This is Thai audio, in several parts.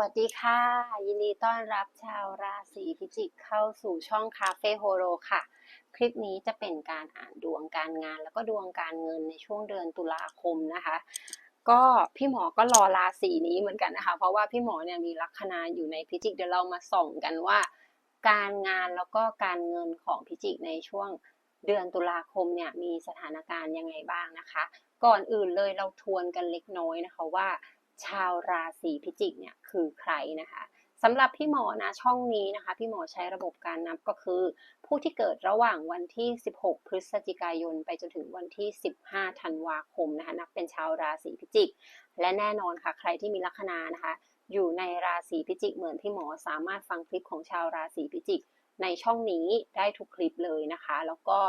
วัสดีค่ะ ยินดีต้อนรับชาวราศีพิจิกเข้าสู่ช่องคาเฟ่โฮโรค่ะ คลิปนี้จะเป็นการอ่านดวงการงาน แล้วก็ดวงการเงินในช่วงเดือนตุลาคมนะคะ ก็พี่หมอก็รอราศีนี้เหมือนกันนะคะ เพราะว่าพี่หมอเนี่ยมีลัคนาอยู่ในพิจิกเดี๋ยวเรามาส่องกันว่า การงานแล้วก็การเงินของพิจิกในช่วงเดือนตุลาคมเนี่ยมีสถานการณ์ยังไงบ้างนะคะ ก่อนอื่นเลยเราทวนกันเล็กน้อยนะคะว่า ชาวราศีพิจิกเนี่ยคือใครนะคะสำหรับพี่หมอนะช่องนี้นะคะ พี่หมอใช้ระบบการนับก็คือ ผู้ที่เกิดระหว่างวันที่ 16 พฤศจิกายน ไปจนถึงวันที่ 15 ธันวาคมนะคะนับเป็นชาวราศีพิจิก และแน่นอนค่ะ ใครที่มีลัคนานะคะ อยู่ในราศีพิจิกเหมือนพี่หมอสามารถฟังคลิปของชาวราศีพิจิก ในช่องนี้ได้ทุกคลิปเลยนะคะ แล้วก็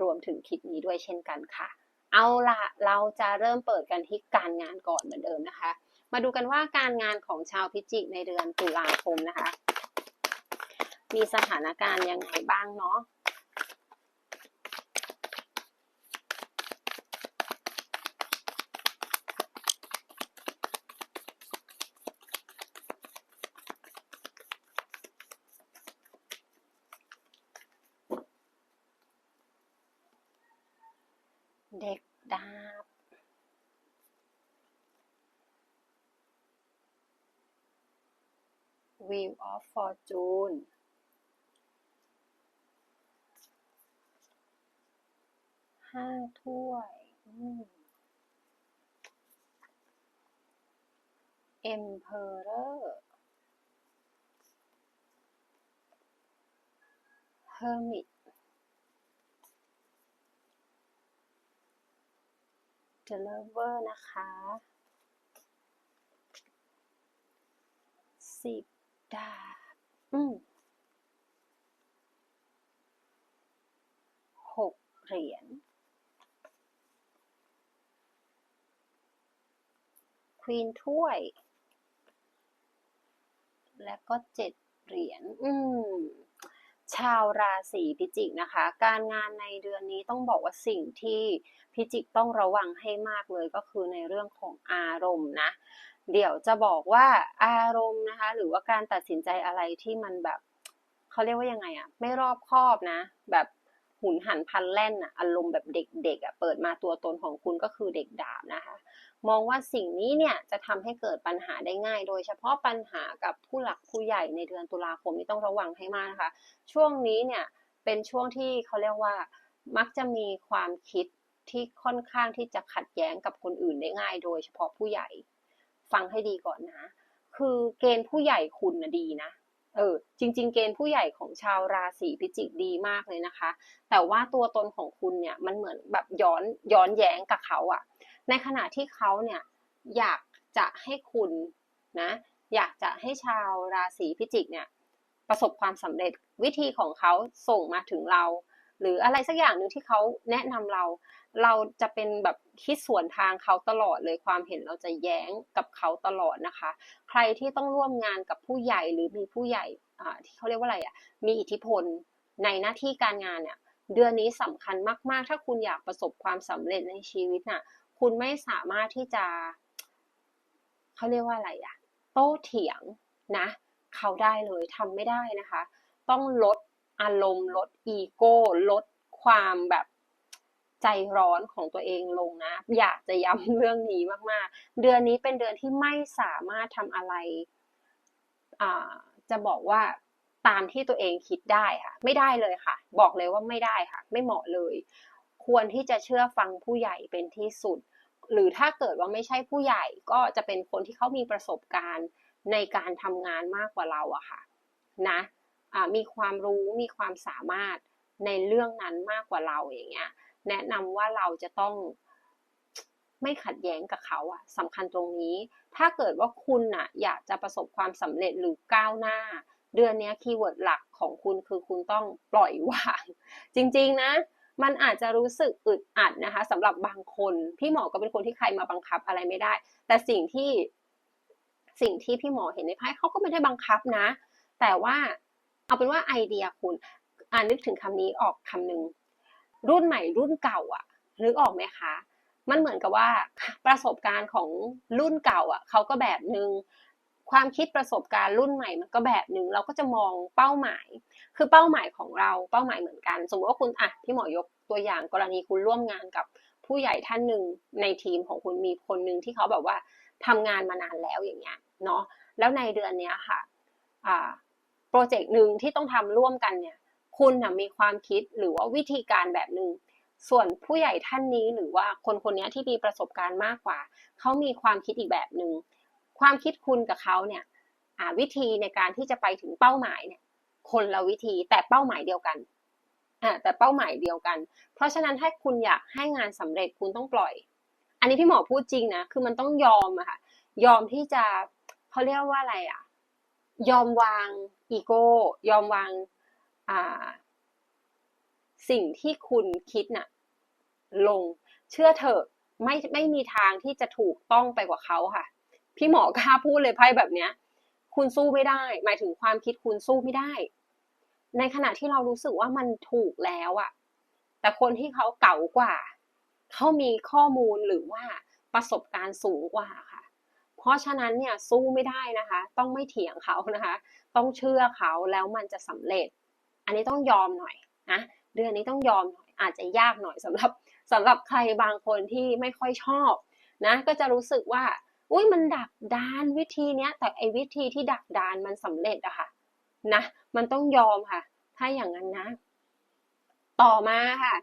รวมถึงคลิปนี้ด้วยเช่นกันค่ะ เอาละเราจะเริ่มเปิดกันที่การงานก่อนเหมือนเดิมนะคะ มาดูกันว่าการงานของชาวพิจิกในเดือนตุลาคมนะคะ มีสถานการณ์ยังไงบ้างเนาะเด็กดา Wheel of Fortune ห้าถ้วย Emperor Hermit The Lover นะคะสิบ ดาบอืมหกเหรียญควีนถ้วย และก็เจ็ดเหรียญอืมชาวราศีพิจิกนะคะ การงานในเดือนนี้ต้องบอกว่าสิ่งที่พิจิกต้องระวังให้มากเลยก็คือในเรื่องของอารมณ์นะ เดี๋ยวจะบอกว่าอารมณ์นะคะ หรือว่าการตัดสินใจอะไรที่มันแบบเขาเรียกว่ายังไงอะไม่รอบคอบนะ แบบหุนหันพันแล่นอะอารมณ์แบบเด็กๆอะเปิดมาตัวตนของคุณก็คือเด็กดาบนะคะ มองว่าสิ่งนี้เนี่ยจะทำให้เกิดปัญหาได้ง่าย โดยเฉพาะปัญหากับผู้หลักผู้ใหญ่ในเดือนตุลาคมนี้ต้องระวังให้มากนะคะ ช่วงนี้เนี่ยเป็นช่วงที่เขาเรียกว่า มักจะมีความคิดที่ค่อนข้างที่จะขัดแย้งกับคนอื่นได้ง่าย โดยเฉพาะผู้ใหญ่ ฟังให้ดีก่อนนะ คือเกณฑ์ผู้ใหญ่คุณนะดีนะเออจริง ๆ เกณฑ์ผู้ใหญ่ของชาวราศีพิจิกดีมากเลยนะคะ แต่ว่าตัวตนของคุณเนี่ยมันเหมือนแบบย้อนย้อนแย้งกับเขาอะในขณะที่เขาเนี่ยอยากจะให้คุณนะอยากจะให้ชาวราศีพิจิกเนี่ยประสบความสำเร็จวิธีของเขาส่งมาถึงเรา หรืออะไรสักอย่างหนึ่งที่เขาแนะนำเรา เราจะเป็นแบบคิดสวนทางเขาตลอดเลยความเห็นเราจะแย้งกับเขาตลอดนะคะ ใครที่ต้องร่วมงานกับผู้ใหญ่หรือมีผู้ใหญ่อ่าที่เขาเรียกว่าอะไรอะมีอิทธิพลในหน้าที่การงานเนี่ยเดือนนี้สำคัญมาก ๆ ถ้าคุณอยากประสบความสำเร็จในชีวิตน่ะ คุณไม่สามารถที่จะ เขาเรียกว่าอะไรอะโต้เถียงนะ เขาได้เลยทำไม่ได้นะคะ ต้องลด อารมณ์ลดอีโก้ลดความแบบใจร้อนของตัวเองลงนะ อยากจะย้ำเรื่องนี้มากๆ เดือนนี้เป็นเดือนที่ไม่สามารถทำอะไรอ่าจะบอกว่าตามที่ตัวเองคิดได้ค่ะ ไม่ได้เลยค่ะ บอกเลยว่าไม่ได้ค่ะ ไม่เหมาะเลย ควรที่จะเชื่อฟังผู้ใหญ่เป็นที่สุด หรือถ้าเกิดว่าไม่ใช่ผู้ใหญ่ก็จะเป็นคนที่เขามีประสบการณ์ในการทำงานมากกว่าเราอะค่ะ นะ มีความรู้มีความสามารถในเรื่องนั้นมากกว่าเราอย่างเงี้ย แนะนำว่าเราจะต้องไม่ขัดแย้งกับเขาอะสำคัญตรงนี้ ถ้าเกิดว่าคุณอะอยากจะประสบความสำเร็จหรือก้าวหน้า เดือนนี้คีย์เวิร์ดหลักของคุณคือคุณต้องปล่อยวาง จริง ๆ นะมันอาจจะรู้สึกอึดอัดนะคะสำหรับบางคนพี่หมอก็เป็นคนที่ใครมาบังคับอะไรไม่ได้ แต่สิ่งที่สิ่งที่พี่หมอเห็นในไพ่เขาก็ไม่ได้บังคับนะ แต่ว่า เอาเป็นว่าไอเดียคุณอ่านึกถึงคำนี้ออกคำหนึ่งรุ่นใหม่รุ่นเก่าอะนึกออกไหมคะ มันเหมือนกับว่าประสบการณ์ของรุ่นเก่าอะเขาก็แบบนึงความคิดประสบการณ์รุ่นใหม่มันก็แบบหนึ่งเราก็จะมองเป้าหมาย คือเป้าหมายของเราเป้าหมายเหมือนกัน สมมติว่าคุณอะพี่หมอยกตัวอย่างกรณีคุณร่วมงานกับผู้ใหญ่ท่านหนึ่งในทีมของคุณมีคนหนึ่งที่เขาแบบว่าทำงานมานานแล้วอย่างเงี้ยเนาะแล้วในเดือนเนี้ยค่ะอ่า โปรเจกต์หนึ่งที่ต้องทำร่วมกันเนี่ย คุณนะมีความคิดหรือว่าวิธีการแบบหนึ่งส่วนผู้ใหญ่ท่านนี้หรือว่าคนคนนี้ที่มีประสบการณ์มากกว่า เขามีความคิดอีกแบบหนึ่งความคิดคุณกับเขาเนี่ยวิธีในการที่จะไปถึงเป้าหมายเนี่ย คนละวิธีแต่เป้าหมายเดียวกันอ่าแต่เป้าหมายเดียวกัน เพราะฉะนั้นถ้าคุณอยากให้งานสำเร็จคุณต้องปล่อย อันนี้พี่หมอพูดจริงนะคือมันต้องยอมอะค่ะยอมที่จะเขาเรียกว่าอะไรอะยอมวาง อีโก้ยอมวางอ่าสิ่งที่คุณคิดน่ะลงเชื่อเถอะไม่ไม่มีทางที่จะถูกต้องไปกว่าเขาค่ะ พี่หมอกล้าพูดเลยไพ่แบบเนี้ย คุณสู้ไม่ได้ หมายถึงความคิดคุณสู้ไม่ได้ ในขณะที่เรารู้สึกว่ามันถูกแล้วอะแต่คนที่เขาเก่ากว่า เขามีข้อมูลหรือว่าประสบการณ์สูงกว่าค่ะ เพราะฉะนั้นเนี่ยสู้ไม่ได้นะคะ ต้องไม่เถียงเขานะคะ ต้องเชื่อเขาแล้วมันจะสำเร็จ อันนี้ต้องยอมหน่อยนะเดือนนี้ต้องยอมหน่อยอาจจะยากหน่อยสำหรับสำหรับใครบางคนที่ไม่ค่อยชอบนะก็จะรู้สึกว่าอุ้ยมันดักดานวิธีเนี้ย แต่ไอ้วิธีที่ดักดานมันสำเร็จอะค่ะนะมันต้องยอมค่ะ ถ้าอย่างนั้นนะ ต่อมาค่ะ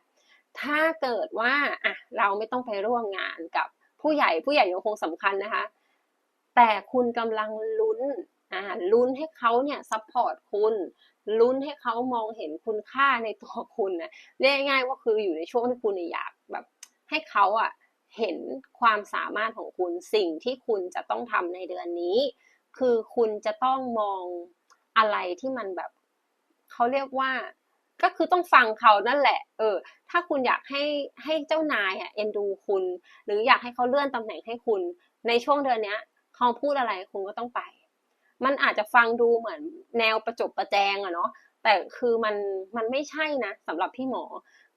ถ้าเกิดว่าอะเราไม่ต้องไปร่วมงานกับผู้ใหญ่ผู้ใหญ่ยังคงสำคัญนะคะ แต่คุณกำลังลุ้น อ่าลุ้นให้เขาเนี่ยซัพพอร์ตคุณลุ้นให้เขามองเห็นคุณค่าในตัวคุณนะเรียกง่ายๆว่าคืออยู่ในช่วงที่คุณอยากแบบให้เขาอะเห็นความสามารถของคุณสิ่งที่คุณจะต้องทำในเดือนนี้ คือคุณจะต้องมองอะไรที่มันแบบเขาเรียกว่า ก็คือต้องฟังเขานั่นแหละ เออ ถ้าคุณอยากให้ให้เจ้านายอะเอ็นดูคุณ หรืออยากให้เขาเลื่อนตำแหน่งให้คุณ ในช่วงเดือนนี้เขาพูดอะไรคุณก็ต้องไป มันอาจจะฟังดูเหมือนแนวประจบประแจงอะเนาะแต่คือมันมันไม่ใช่นะสำหรับพี่หมอ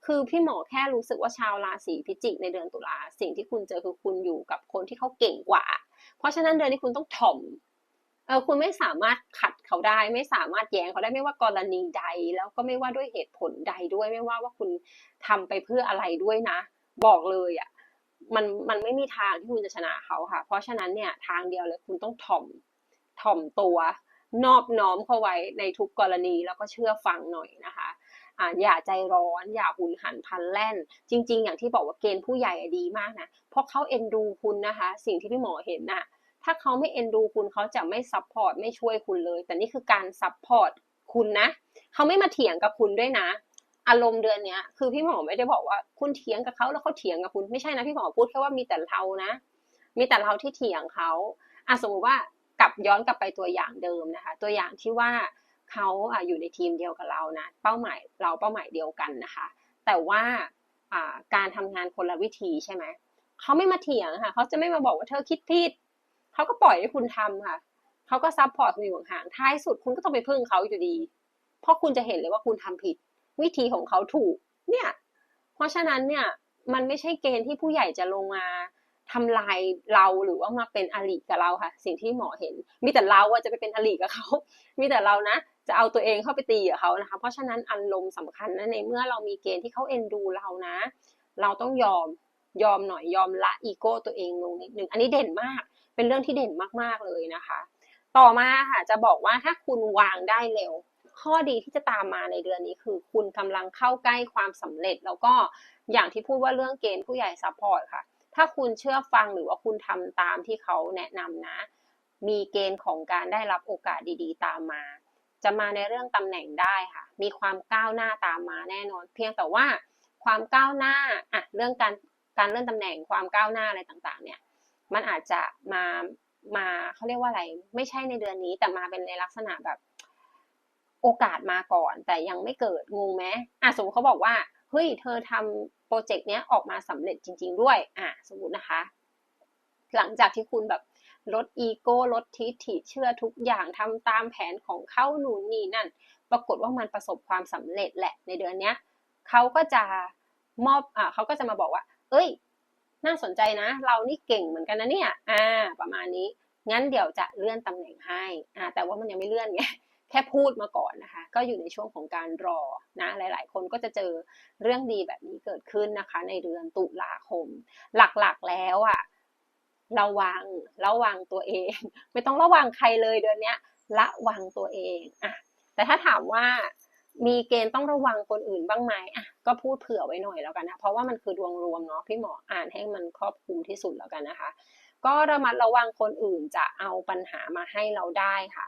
คือพี่หมอแค่รู้สึกว่าชาวราศีพิจิกในเดือนตุลาสิ่งที่คุณเจอคือคุณอยู่กับคนที่เขาเก่งกว่า เพราะฉะนั้นเดือนนี้คุณต้องถ่อมเออคุณไม่สามารถขัดเขาได้ ไม่สามารถแย้งเขาได้ไม่ว่ากรณีใด แล้วก็ไม่ว่าด้วยเหตุผลใดด้วยไม่ว่าว่าคุณทำไปเพื่ออะไรด้วยนะ บอกเลยอะ่ะมันมันไม่มีทางที่คุณจะชนะเขาค่ะ เพราะฉะนั้นเนี่ยทางเดียวเลยคุณต้องถ่อม ถ่อมตัวนอบน้อมเข้าไว้ในทุกกรณีแล้วก็เชื่อฟังหน่อยนะคะอ่าอย่าใจร้อน อย่าหุนหันพันแล่น จริง ๆ อย่างที่บอกว่าเกณฑ์ผู้ใหญ่ดีมากนะเพราะเขาเอ็นดูคุณนะคะ สิ่งที่พี่หมอเห็นน่ะถ้าเขาไม่เอ็นดูคุณเขาจะไม่ซัพพอร์ตไม่ช่วยคุณเลย แต่นี่คือการซัพพอร์ตคุณนะเขาไม่มาเถียงกับคุณด้วยนะ อารมณ์เดือนเนี้ย คือพี่หมอไม่ได้บอกว่าคุณเถียงกับเขาแล้วเขาเถียงกับคุณไม่ใช่นะพี่หมอพูดแค่ว่ามีแต่เรานะ มีแต่เราที่เถียงเขาอะสมมติว่า กลับย้อนกลับไปตัวอย่างเดิมนะคะ ตัวอย่างที่ว่าเขาอยู่ในทีมเดียวกับเรานะเป้าหมายเราเป้าหมายเดียวกันนะคะ แต่ว่าการทำงานคนละวิธีใช่ไหมเขาไม่มาเถียงค่ะเขาจะไม่มาบอกว่าเธอคิดผิดเขาก็ปล่อยให้คุณทำค่ะเขาก็ซับพอร์ตคุณอยู่ห่างท้ายสุดคุณก็ต้องไปพึ่งเขาอยู่ดี เพราะคุณจะเห็นเลยว่าคุณทำผิด วิธีของเขาถูกเนี่ยเพราะฉะนั้นเนี่ยมันไม่ใช่เกณฑ์ที่ผู้ใหญ่จะลงมา ทำลายเราหรือว่ามาเป็นอริกับเราค่ะ สิ่งที่หมอเห็น มีแต่เราว่าจะไปเป็นอริกับเขา มีแต่เรานะจะเอาตัวเองเข้าไปตีกับเขานะคะ เพราะฉะนั้นอารมณ์สำคัญนะในเมื่อเรามีเกณฑ์ที่เขาเอ็นดูเรานะ เราต้องยอมยอมหน่อยยอมละอีโก้ตัวเองลงนิดนึงอันนี้เด่นมาก เป็นเรื่องที่เด่นมากๆเลยนะคะ ต่อมาค่ะจะบอกว่าถ้าคุณวางได้เร็ว ข้อดีที่จะตามมาในเดือนนี้คือ คุณกำลังเข้าใกล้ความสำเร็จ แล้วก็อย่างที่พูดว่าเรื่องเกณฑ์ผู้ใหญ่ซัพพอร์ตค่ะ ถ้าคุณเชื่อฟังหรือว่าคุณทำตามที่เขาแนะนำนะ มีเกณฑ์ของการได้รับโอกาสดีๆ ตามมา จะมาในเรื่องตำแหน่งได้ค่ะ มีความก้าวหน้าตามมาแน่นอน เพียงแต่ว่าความก้าวหน้าอะเรื่องการการเลื่อนตำแหน่งความก้าวหน้าอะไรต่างๆ เนี่ยมันอาจจะมามาเขาเรียกว่าอะไร ไม่ใช่ในเดือนนี้แต่มาเป็นในลักษณะแบบ โอกาสมาก่อน แต่ยังไม่เกิดงงไหมอะสมมติเขาบอกว่าเฮ้ยเธอทำ โปรเจกต์เนี้ยออกมาสำเร็จจริง ๆ ด้วยอะสมมตินะคะ หลังจากที่คุณแบบลดอีโก้ลดทิฐิเชื่อทุกอย่างทำตามแผนของเขาหนูนี่นั่น ปรากฏว่ามันประสบความสำเร็จแหละในเดือนเนี้ยเขาก็จะมอบอ่าเขาก็จะมาบอกว่า เอ้ย น่าสนใจนะ เรานี่เก่งเหมือนกันนะเนี่ย อ่า ประมาณนี้ งั้นเดี๋ยวจะเลื่อนตำแหน่งให้ อ่า แต่ว่ามันยังไม่เลื่อนไง แค่พูดมาก่อนนะคะ ก็อยู่ในช่วงของการรอนะหลาย ๆ คนก็จะเจอเรื่องดีแบบนี้เกิดขึ้นนะคะ ในเดือนตุลาคม หลักๆแล้วอะระวังระวังตัวเอง ไม่ต้องระวังใครเลยเดือนนี้ระวังตัวเองอะแต่ถ้าถามว่ามีเกณฑ์ต้องระวังคนอื่นบ้างไหมอะก็พูดเผื่อไว้หน่อยแล้วกันนะเพราะว่ามันคือดวงรวมเนาะพี่หมออ่านให้มันครอบคลุมที่สุดแล้วกันนะคะ ก็ระมัดระวังคนอื่นจะเอาปัญหามาให้เราได้ค่ะ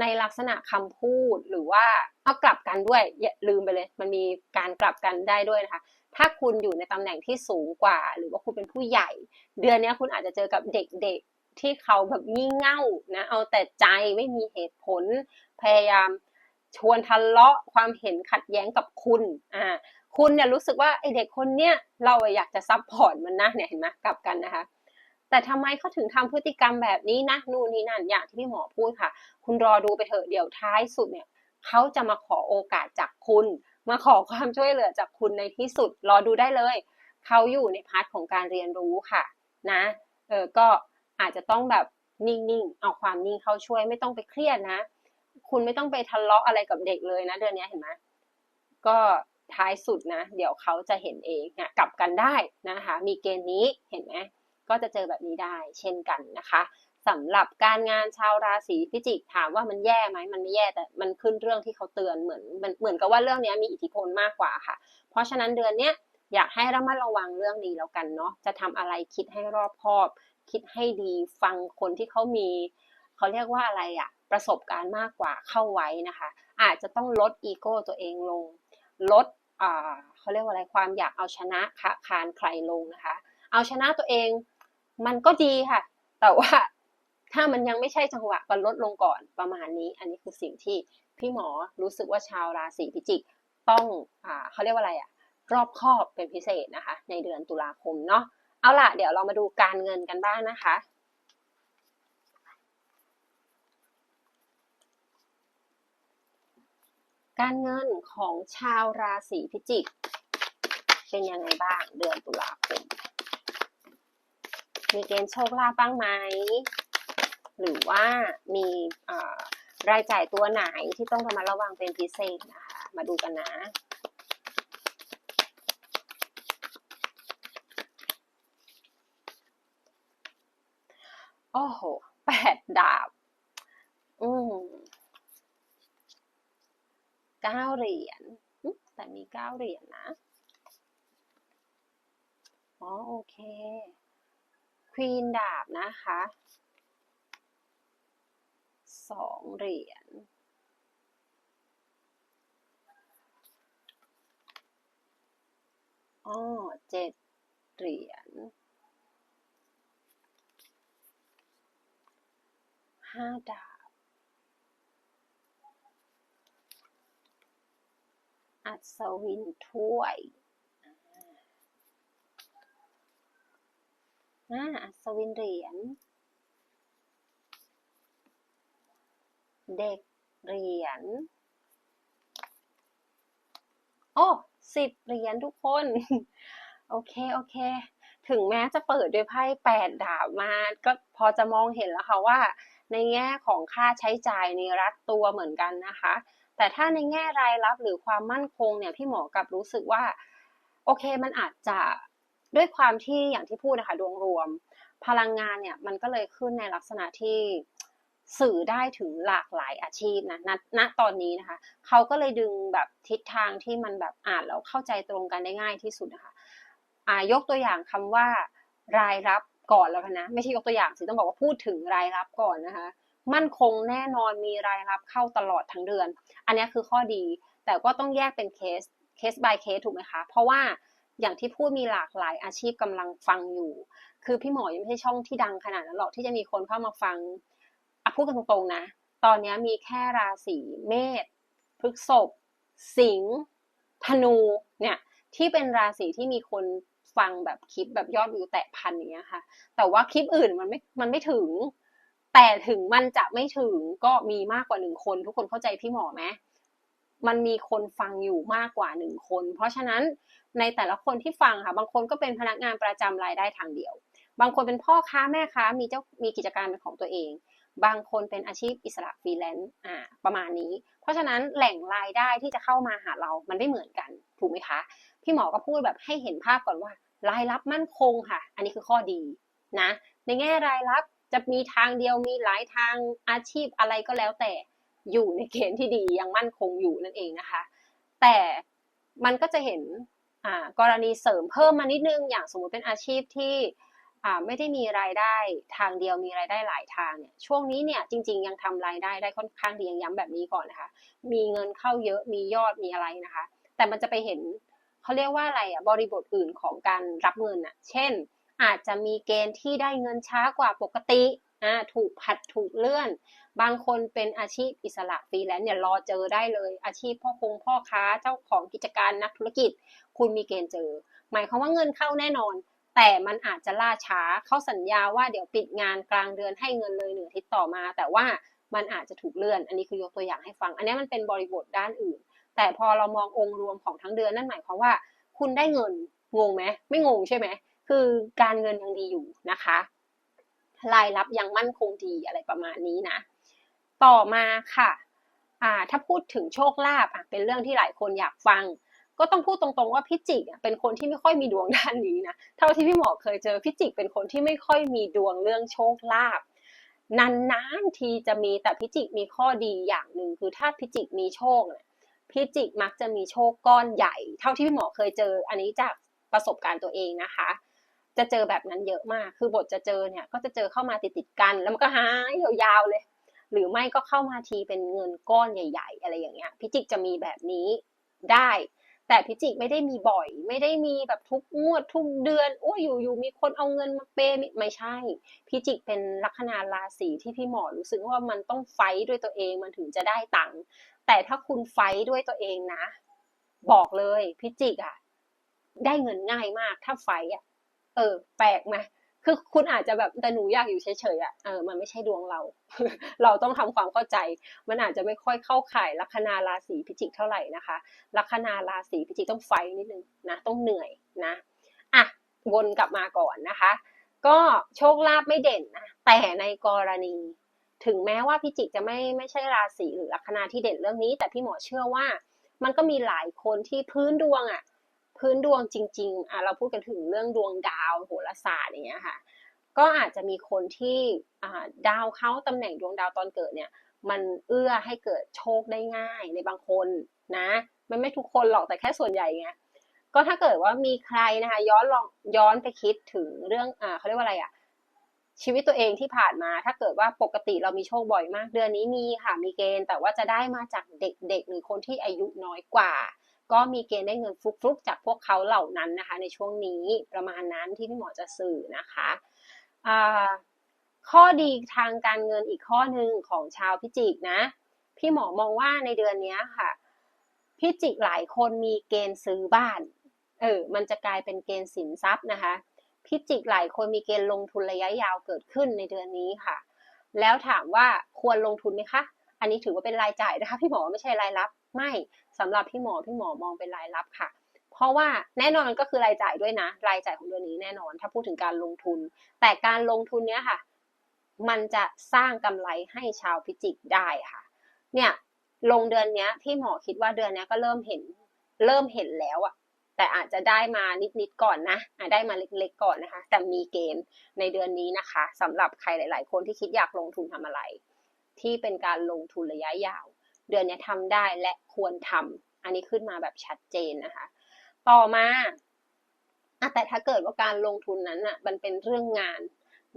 ในลักษณะคำพูดหรือว่าเอากลับกันด้วยอย่าลืมไปเลย มันมีการกลับกันได้ด้วยนะคะ ถ้าคุณอยู่ในตำแหน่งที่สูงกว่า หรือว่าคุณเป็นผู้ใหญ่ เดือนนี้คุณอาจจะเจอกับเด็กๆที่เขาแบบงี่เง่านะเอาแต่ใจไม่มีเหตุผล พยายามชวนทะเลาะความเห็นขัดแย้งกับคุณอ่าคุณเนี่ยรู้สึกว่าไอเด็กคนเนี้ยเราอยากจะซับพอร์ตมันนะเนี่ยเห็นไหมกลับกันนะคะ แต่ทำไมเขาถึงทำพฤติกรรมแบบนี้นะนู่นนี่นั่นอย่างที่พี่หมอพูดค่ะ คุณรอดูไปเถอะเดี๋ยวท้ายสุดเนี่ยเขาจะมาขอโอกาสจากคุณ มาขอความช่วยเหลือจากคุณในที่สุด รอดูได้เลยเขาอยู่ในพาร์ทของการเรียนรู้ค่ะนะเออก็อาจจะต้องแบบนิ่งๆเอาความนิ่งเข้าช่วยไม่ต้องไปเครียดนะ คุณไม่ต้องไปทะเลาะอะไรกับเด็กเลยนะ เดือนนี้เห็นไหมก็ท้ายสุดนะ เดี๋ยวเขาจะเห็นเองนะกลับกันได้นะคะ มีเกณฑ์นี้เห็นไหม ก็จะเจอแบบนี้ได้เช่นกันนะคะสำหรับการงานชาวราศีพิจิกถามว่ามันแย่ไหมมันไม่แย่แต่มันขึ้นเรื่องที่เขาเตือนเหมือนมันเหมือนกับว่าเรื่องนี้มีอิทธิพลมากกว่าค่ะ เพราะฉะนั้นเดือนเนี้ยอยากให้ระมัดระวังเรื่องนี้แล้วกันเนาะจะทำอะไรคิดให้รอบคอบ คิดให้ดีฟังคนที่เขามี เขาเรียกว่าอะไรอะประสบการณ์มากกว่าเข้าไว้นะคะ อาจจะต้องลดอีโก้ตัวเองลง ลดเขาเรียกว่าอะไรความอยากเอาชนะคะคานใครลงนะคะ เอาชนะตัวเอง มันก็ดีค่ะ แต่ว่าถ้ามันยังไม่ใช่จังหวะก็ลดลงก่อนประมาณนี้ อันนี้คือสิ่งที่พี่หมอรู้สึกว่าชาวราศีพิจิกต้องอเขาเรียกว่าอะไรอะรอบคอบเป็นพิเศษนะคะ ในเดือนตุลาคมเนาะเอาล่ะ เดี๋ยวเรามาดูการเงินกันบ้างนะคะการเงินของชาวราศีพิจิก เป็นยังไงบ้างเดือนตุลาคม มีเกณฑ์โชคลาภบ้างไหม หรือว่ามีรายจ่ายตัวไหนที่ต้องระมัดระวังเป็นพิเศษนะคะ มาดูกันนะโอ้โห แปดดาบ อืมเก้าเหรียญ แต่มีเก้าเหรียญนะ อ๋อ โอเค ควีนดาบนะคะสองเหรียญอ๋อเจ็ดเหรียญห้าดาบ อัศวินถ้วย อ่าอัศวินเหรียญ เด็กเหรียญ โอ้สิบเหรียญทุกคน โอเค โอเค ถึงแม้จะเปิดด้วยไพ่แปดดาบมา ก็พอจะมองเห็นแล้วค่ะว่า ในแง่ของค่าใช้จ่ายในรัดตัวเหมือนกันนะคะ แต่ถ้าในแง่รายรับหรือความมั่นคงเนี่ย พี่หมอกับรู้สึกว่า โอเค มันอาจจะ ด้วยความที่อย่างที่พูดนะคะดวงรวม พลังงานเนี่ยมันก็เลยขึ้นในลักษณะที่สื่อได้ถึงหลากหลายอาชีพนะณณตอนนี้นะคะเขาก็เลยดึงแบบทิศทางที่มันแบบอ่านแล้วเข้าใจตรงกันได้ง่ายที่สุดนะคะอ่ายกตัวอย่างคำว่ารายรับก่อนแล้วนะ ไม่ใช่ยกตัวอย่างสิต้องบอกว่าพูดถึงรายรับก่อนนะคะ มั่นคงแน่นอนมีรายรับเข้าตลอดทั้งเดือน อันนี้คือข้อดี แต่ก็ต้องแยกเป็นเคสเคส by เคสถูกไหมคะ เพราะว่า อย่างที่พูดมีหลากหลายอาชีพกำลังฟังอยู่ คือพี่หมอยังไม่ใช่ช่องที่ดังขนาดนั้นหรอกที่จะมีคนเข้ามาฟังอพูดกันตรงๆนะ ตอนนี้มีแค่ราศีเมษพฤษภสิงห์ธนูเนี่ยที่เป็นราศีที่มีคนฟังแบบคลิปแบบยอดวิวแตะพันอย่างเงี้ยค่ะ แต่ว่าคลิปอื่นมันไม่ มันไม่ถึง แต่ถึงมันจะไม่ถึงก็มีมากกว่าหนึ่งคน ทุกคนเข้าใจพี่หมอไหม มันมีคนฟังอยู่มากกว่าหนึ่งคน เพราะฉะนั้นในแต่ละคนที่ฟังค่ะบางคนก็เป็นพนักงานประจำรายได้ทางเดียว บางคนเป็นพ่อค้าแม่ค้ามีเจ้ามีกิจการเป็นของตัวเอง บางคนเป็นอาชีพอิสระฟรีแลนซ์อ่าประมาณนี้ เพราะฉะนั้นแหล่งรายได้ที่จะเข้ามาหาเรามันไม่เหมือนกันถูกไหมคะพี่หมอก็พูดแบบให้เห็นภาพก่อนว่ารายรับมั่นคงค่ะ อันนี้คือข้อดีนะในแง่รายรับจะมีทางเดียวมีหลายทางอาชีพอะไรก็แล้วแต่ อยู่ในเกณฑ์ที่ดียังมั่นคงอยู่นั่นเองนะคะ แต่มันก็จะเห็นกรณีเสริมเพิ่มมานิดนึง อย่างสมมุติเป็นอาชีพที่ไม่ได้มีรายได้ทางเดียวมีรายได้หลายทางเนี่ยช่วงนี้เนี่ยจริง ๆ ยังทำรายได้ได้ค่อนข้างดียังย้ำแบบนี้ก่อนนะคะ มีเงินเข้าเยอะมียอดมีอะไรนะคะ แต่มันจะไปเห็นเขาเรียกว่าอะไรอะบริบทอื่นของการรับเงินอะเช่น อาจจะมีเกณฑ์ที่ได้เงินช้ากว่าปกติอ่าถูกผัดถูกเลื่อน บางคนเป็นอาชีพอิสระฟรีแลนซ์เนี่ยรอเจอได้เลย อาชีพพ่อคงพ่อค้าเจ้าของกิจการนักธุรกิจ คุณมีเกณฑ์เจอ หมายความว่าเงินเข้าแน่นอน แต่มันอาจจะล่าช้าเขาสัญญาว่าเดี๋ยวปิดงานกลางเดือนให้เงินเลยหนึ่งอทิตย์ต่อมา แต่ว่ามันอาจจะถูกเลื่อน อันนี้คือยกตัวอย่างให้ฟัง อันนี้มันเป็นบริบทด้านอื่น แต่พอเรามององค์รวมของทั้งเดือนนั่นหมายความว่า คุณได้เงินงงไหมไม่งงใช่ไหมคือการเงินยังดีอยู่นะคะ รายรับยังมั่นคงดีอะไรประมาณนี้นะ ต่อมาค่ะอ่าถ้าพูดถึงโชคลาภอะเป็นเรื่องที่หลายคนอยากฟัง ก็ต้องพูดตรงๆว่าพิจิกเป็นคนที่ไม่ค่อยมีดวงด้านนี้นะเท่าที่พี่หมอเคยเจอพิจิกเป็นคนที่ไม่ค่อยมีดวงเรื่องโชคลาภนานๆทีจะมีแต่พิจิกมีข้อดีอย่างหนึ่งคือถ้าพิจิกมีโชคเนี่ยพิจิกมักจะมีโชคก้อนใหญ่ เท่าที่พี่หมอเคยเจอ อันนี้จากประสบการณ์ตัวเองนะคะ จะเจอแบบนั้นเยอะมาก คือบทจะเจอเนี่ยก็จะเจอเข้ามาติดๆกัน แล้วมันก็หายยาวๆเลย หรือไม่ก็เข้ามาทีเป็นเงินก้อนใหญ่ ๆ อะไรอย่างเงี้ยพิจิกจะมีแบบนี้ได้ แต่พิจิกไม่ได้มีบ่อย ไม่ได้มีแบบทุกงวดทุกเดือนโอ้ยอยู่ๆมีคนเอาเงินมาเปย์ไม่ใช่ พิจิกเป็นลัคนาราศีที่พี่หมอรู้สึกว่ามันต้องไฟด้วยตัวเองมันถึงจะได้ตังค์แต่ถ้าคุณไฟด้วยตัวเองนะ บอกเลยพิจิกอะได้เงินง่ายมากถ้าไฟอะเออ แปลกไหม คือคุณอาจจะแบบแต่หนูอยากอยู่เฉยๆอะเออมันไม่ใช่ดวงเรา เราต้องทำความเข้าใจ มันอาจจะไม่ค่อยเข้าข่ายลัคนาราศีพิจิกเท่าไหร่นะคะลัคนาราศีพิจิกต้องไฟนิดนึงนะต้องเหนื่อยนะอะวนกลับมาก่อนนะคะ ก็โชคลาภไม่เด่นนะแต่ในกรณีถึงแม้ว่าพิจิกจะไม่ไม่ใช่ราศีหรือลัคนาที่เด่นเรื่องนี้ แต่พี่หมอเชื่อว่า มันก็มีหลายคนที่พื้นดวงอะ พื้นดวงจริง ๆอะเราพูดกันถึงเรื่องดวงดาวโหราศาสตร์อย่างเงี้ยค่ะ ก็อาจจะมีคนที่ดาวเขาตำแหน่งดวงดาวตอนเกิดเนี่ย มันเอื้อให้เกิดโชคได้ง่ายในบางคนนะ มันไม่ทุกคนหรอกแต่แค่ส่วนใหญ่ไงก็ถ้าเกิดว่ามีใครนะคะ ย้อนลองย้อนไปคิดถึงเรื่องอ่าเขาเรียกว่าอะไรอะชีวิตตัวเองที่ผ่านมา ถ้าเกิดว่าปกติเรามีโชคบ่อยมาก เดือนนี้มีค่ะมีเกณฑ์ แต่ว่าจะได้มาจากเด็กๆหรือคนที่อายุน้อยกว่า ก็มีเกณฑ์ได้เงินฟลุกๆ จากพวกเขาเหล่านั้นนะคะ ในช่วงนี้ประมาณนั้นที่พี่หมอจะสื่อนะคะข้อดีทางการเงินอีกข้อหนึ่งของชาวพิจิกนะ พี่หมอมองว่าในเดือนนี้ค่ะ พิจิกหลายคนมีเกณฑ์ซื้อบ้านเออมันจะกลายเป็นเกณฑ์สินทรัพย์นะคะพิจิกหลายคนมีเกณฑ์ลงทุนระยะยาวเกิดขึ้นในเดือนนี้ค่ะ แล้วถามว่าควรลงทุนไหมคะ อันนี้ถือว่าเป็นรายจ่ายนะคะ พี่หมอไม่ใช่รายรับ ไม่สำหรับพี่หมอพี่หมอมองเป็นรายรับค่ะ เพราะว่าแน่นอนมันก็คือรายจ่ายด้วยนะ รายจ่ายของเดือนนี้แน่นอน ถ้าพูดถึงการลงทุน แต่การลงทุนเนี้ยค่ะ มันจะสร้างกำไรให้ชาวพิจิกได้ค่ะ เนี่ยลงเดือนนี้พี่หมอคิดว่าเดือนนี้ก็เริ่มเห็นเริ่มเห็นแล้วอะแต่อาจจะได้มานิดๆก่อนนะได้มาเล็กๆก่อนนะคะ แต่มีเกณฑ์ในเดือนนี้นะคะสำหรับใครหลาย ๆ คนที่คิดอยากลงทุนทำอะไร ที่เป็นการลงทุนระยะยาว เดือนนี้ทำได้และควรทำอันนี้ขึ้นมาแบบชัดเจนนะคะ ต่อมาแต่ถ้าเกิดว่าการลงทุนนั้นอะมันเป็นเรื่องงาน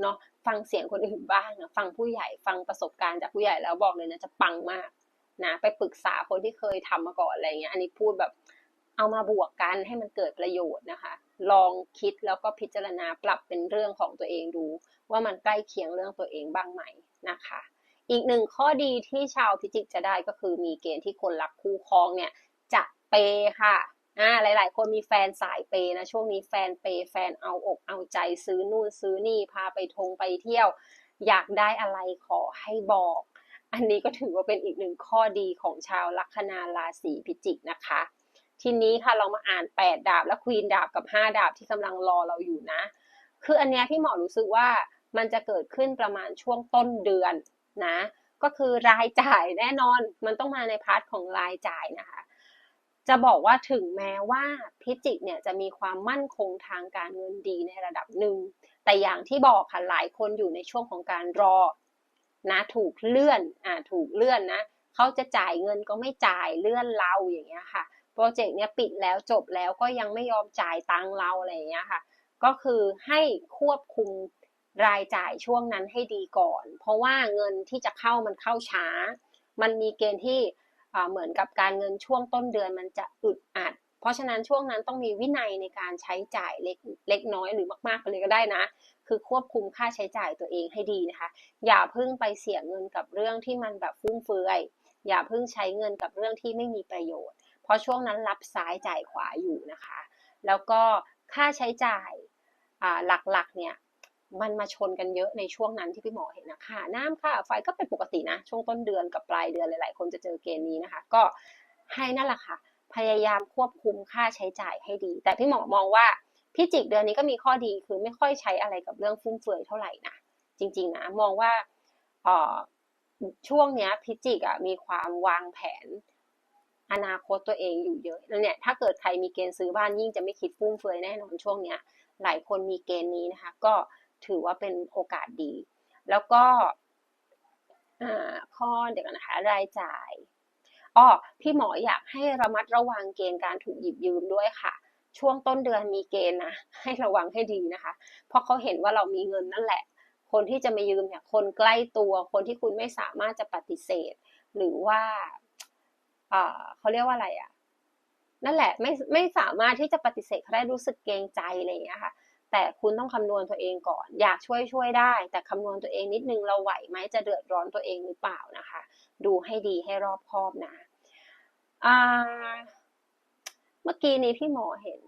เนาะฟังเสียงคนอื่นบ้างนะฟังผู้ใหญ่ฟังประสบการณ์จากผู้ใหญ่แล้วบอกเลยนะจะปังมากนะไปปรึกษาคนที่เคยทำมาก่อนอะไรเงี้ยอันนี้พูดแบบเอามาบวกกันให้มันเกิดประโยชน์นะคะ ลองคิดแล้วก็พิจารณาปรับเป็นเรื่องของตัวเองดู ว่ามันใกล้เคียงเรื่องตัวเองบ้างไหมนะคะ อีกหนึ่งข้อดีที่ชาวพิจิกจะได้ก็คือมีเกณฑ์ที่คนรักคู่ครองเนี่ยจะเปค่ะอ่าหลาย ๆ คนมีแฟนสายเปนะช่วงนี้แฟนเปแฟนเอาอกเอาใจซื้อนู่นซื้อนี่พาไปทงไปเที่ยว อยากได้อะไรขอให้บอก อันนี้ก็ถือว่าเป็นอีกหนึ่งข้อดีของชาวลัคนาราศีพิจิกนะคะ ทีนี้ค่ะเรามาอ่าน 8 ดาบและควีนดาบกับ 5 ดาบที่กำลังรอเราอยู่นะ คืออันเนี้ยพี่หมอรู้สึกว่ามันจะเกิดขึ้นประมาณช่วงต้นเดือน นะ ก็คือรายจ่ายแน่นอนมันต้องมาในพาร์ทของรายจ่ายนะคะ จะบอกว่าถึงแม้ว่าพิจิกเนี่ยจะมีความมั่นคงทางการเงินดีในระดับหนึ่ง แต่อย่างที่บอกค่ะหลายคนอยู่ในช่วงของการรอนะถูกเลื่อนอ่าถูกเลื่อนนะเขาจะจ่ายเงินก็ไม่จ่ายเลื่อนเราอย่างเงี้ยค่ะโปรเจกต์เนี้ยปิดแล้วจบแล้วก็ยังไม่ยอมจ่ายตังเราอะไรอย่างเงี้ยค่ะ ก็คือให้ควบคุม รายจ่ายช่วงนั้นให้ดีก่อน เพราะว่าเงินที่จะเข้ามันเข้าช้า มันมีเกณฑ์ที่เหมือนกับการเงินช่วงต้นเดือนมันจะอึดอัด เพราะฉะนั้นช่วงนั้นต้องมีวินัยในการใช้จ่ายเล็กเล็กน้อยหรือมากๆไปเลยก็ได้นะ คือควบคุมค่าใช้จ่ายตัวเองให้ดีนะคะ อย่าเพิ่งไปเสียเงินกับเรื่องที่มันแบบฟุ่มเฟือย อย่าเพิ่งใช้เงินกับเรื่องที่ไม่มีประโยชน์ เพราะช่วงนั้นรับซ้ายจ่ายขวาอยู่นะคะ แล้วก็ค่าใช้จ่ายหลักๆเนี่ย มันมาชนกันเยอะในช่วงนั้นที่พี่หมอเห็นนะค่ะน้ำค่าไฟก็เป็นปกตินะ ช่วงต้นเดือนกับปลายเดือนหลาย ๆ คนจะเจอเกณฑ์นี้นะคะ ก็ให้นั่นแหละค่ะ พยายามควบคุมค่าใช้จ่ายให้ดี แต่พี่หมอมองว่าพี่จิกเดือนนี้ก็มีข้อดีคือไม่ค่อยใช้อะไรกับเรื่องฟุ่มเฟือยเท่าไหร่นะจริง ๆ นะ มองว่าช่วงเนี้ยพิจิกอะมีความวางแผนอนาคตตัวเองอยู่เยอะแล้วเนี่ยถ้าเกิดใครมีเกณฑ์ซื้อบ้านยิ่งจะไม่คิดฟุ่มเฟือยแน่นอนช่วงเนี้ยหลายคนมีเกณฑ์นี้นะคะ ก็ ถือว่าเป็นโอกาสดี แล้วก็ข้อเดี๋ยวนะคะรายจ่ายอ้อพี่หมออยากให้ระมัดระวังเกณฑ์การถูกหยิบยืมด้วยค่ะ ช่วงต้นเดือนมีเกณฑ์นะให้ระวังให้ดีนะคะ เพราะเขาเห็นว่าเรามีเงินนั่นแหละ คนที่จะมายืมเนี่ยคนใกล้ตัว คนที่คุณไม่สามารถจะปฏิเสธ หรือว่าเขาเรียกว่าอะไรอะ่ะนั่นแหละไม่ไม่สามารถที่จะปฏิเสธเขาได้รู้สึกเกรงใจอะไรอย่างเงี้ยค่ะ แต่คุณต้องคำนวณตัวเองก่อน อยากช่วยช่วยได้ แต่คำนวณตัวเองนิดนึงเราไหวไหมจะเดือดร้อนตัวเองหรือเปล่านะคะ ดูให้ดีให้รอบคอบนะเมื่อกี้นี้พี่หมอเห็น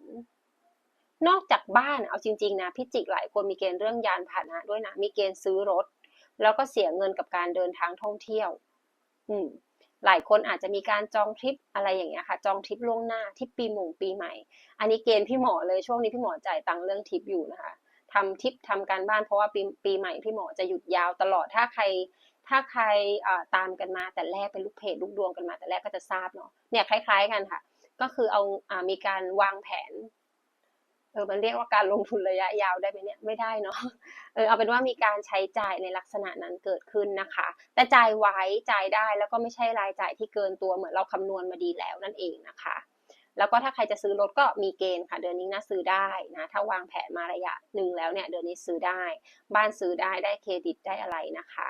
นอกจากบ้านเอาจริงๆนะพี่จิกหลายคนมีเกณฑ์เรื่องยานพาหนะด้วยนะมีเกณฑ์ซื้อรถ แล้วก็เสียเงินกับการเดินทางท่องเที่ยว อืม หลายคนอาจจะมีการจองทริปอะไรอย่างเงี้ยค่ะ จองทริปล่วงหน้าทริปปีหม่งปีใหม่ อันนี้เกณฑ์พี่หมอเลยช่วงนี้พี่หมอจ่ายตังค์เรื่องทริปอยู่นะคะทำทริปทำการบ้านเพราะว่าปีปีใหม่พี่หมอจะหยุดยาวตลอดถ้าใคร ถ้าใครตามกันมาแต่แรกเป็นลูกเพจลูกดวงกันมาแต่แรกก็จะทราบเนาะเนี่ยคล้าย ๆ กันค่ะ ก็คือเอาอามีการวางแผน ออมันเรียกว่าการลงทุนระยะยาวได้ไหมเนี่ยไม่ได้เนาะเออเอาเป็นว่ามีการใช้จ่ายในลักษณะนั้นเกิดขึ้นนะคะ แต่จ่ายไว้จ่ายได้แล้วก็ไม่ใช่รายจ่ายที่เกินตัวเหมือนเราคำนวณมาดีแล้วนั่นเองนะคะ แล้วก็ถ้าใครจะซื้อรถก็มีเกณฑ์ค่ะเดือนนี้น่าซื้อได้นะถ้าวางแผนมาระยะหนึ่งแล้วเนี่ยเดือนนี้ซื้อได้ บ้านซื้อได้ได้เครดิตได้อะไรนะคะ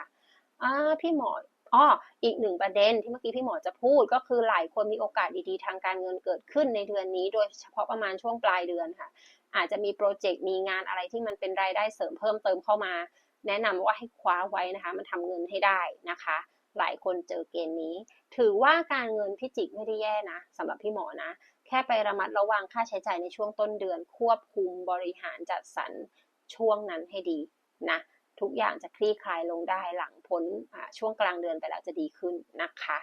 อ่าพี่หมออ้ออีกหนึ่งประเด็นที่เมื่อกี้พี่หมอจะพูดก็คือหลายคนมีโอกาสดีๆทางการเงินเกิดขึ้นในเดือนนี้ โดยเฉพาะประมาณช่วงปลายเดือนค่ะ อาจจะมีโปรเจกต์มีงานอะไรที่มันเป็นรายได้เสริมเพิ่มเติมเข้ามา แนะนำว่าให้คว้าไว้นะคะ มันทำเงินให้ได้นะคะ หลายคนเจอเกณฑ์นี้ ถือว่าการเงินพี่จิกไม่ได้แย่นะสำหรับพี่หมอนะ แค่ไประมัดระวังค่าใช้จ่ายในช่วงต้นเดือน ควบคุมบริหารจัดสรรช่วงนั้นให้ดีนะทุกอย่างจะคลี่คลายลงได้หลังพ้นช่วงกลางเดือนไปแล้วจะดีขึ้นนะคะ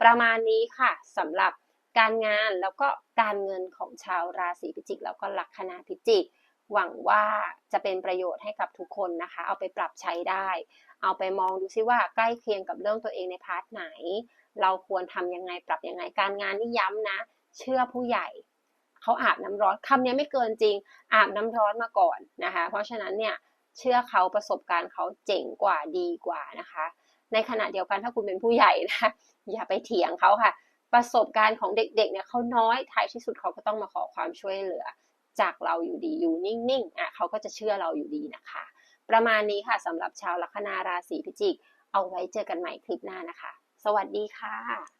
ประมาณนี้ค่ะสำหรับ การงานแล้วก็การเงินของชาวราศีพิจิก แล้วก็ลัคนาพิจิก หวังว่าจะเป็นประโยชน์ให้กับทุกคนนะคะ เอาไปปรับใช้ได้ เอาไปมองดูซิว่าใกล้เคียงกับเรื่องตัวเองในพาร์ทไหน เราควรทำยังไงปรับยังไงการงานนี่ย้ำนะ เชื่อผู้ใหญ่เขาอาบน้ำร้อนคำนี้ไม่เกินจริง อาบน้ำร้อนมาก่อนนะคะ เพราะฉะนั้นเนี่ยเชื่อเขาประสบการณ์เขาเจ๋งกว่าดีกว่านะคะ ในขณะเดียวกันถ้าคุณเป็นผู้ใหญ่นะอย่าไปเถียงเขาค่ะ ประสบการณ์ของเด็กๆเนี่ยเขาน้อยท้ายที่สุดเขาก็ต้องมาขอความช่วยเหลือ จากเราอยู่ดีอยู่นิ่งๆอะเขาก็จะเชื่อเราอยู่ดีนะคะ ประมาณนี้ค่ะสำหรับชาวลัคนาราศีพิจิก เอาไว้เจอกันใหม่คลิปหน้านะคะ สวัสดีค่ะ